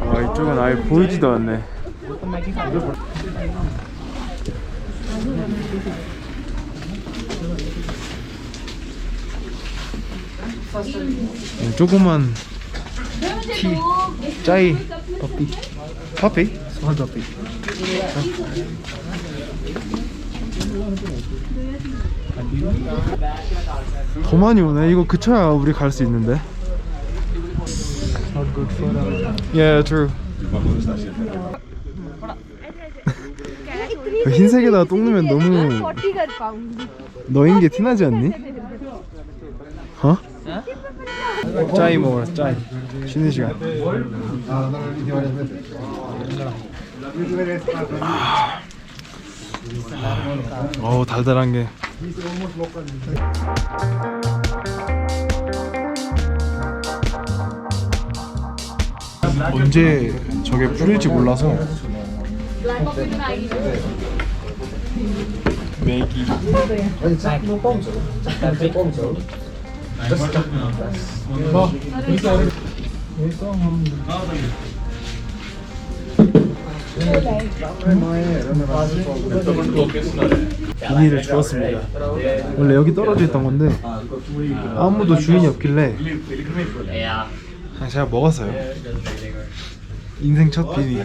아. 이쪽은 아예 보이지도 않네. 네, 조그만 티 짜이 커피. 커피? 스몰 커피 더 많이 오네. 이거 그쳐야 우리 갈 수 있는데. Yeah, true. 그 흰색에다가 똥 넣으면 너무 너인 게 티나지 않니? 어? 짜이 먹어라 짜이. 쉬는 시간 어우 달달한 게 언제 저게 풀릴지 몰라서 매기 비닐을 주었습니다. 원래 여기 떨어져 있던 건데 아무도 주인이 없길래 그냥 제가 먹었어요. 인생 첫 비닐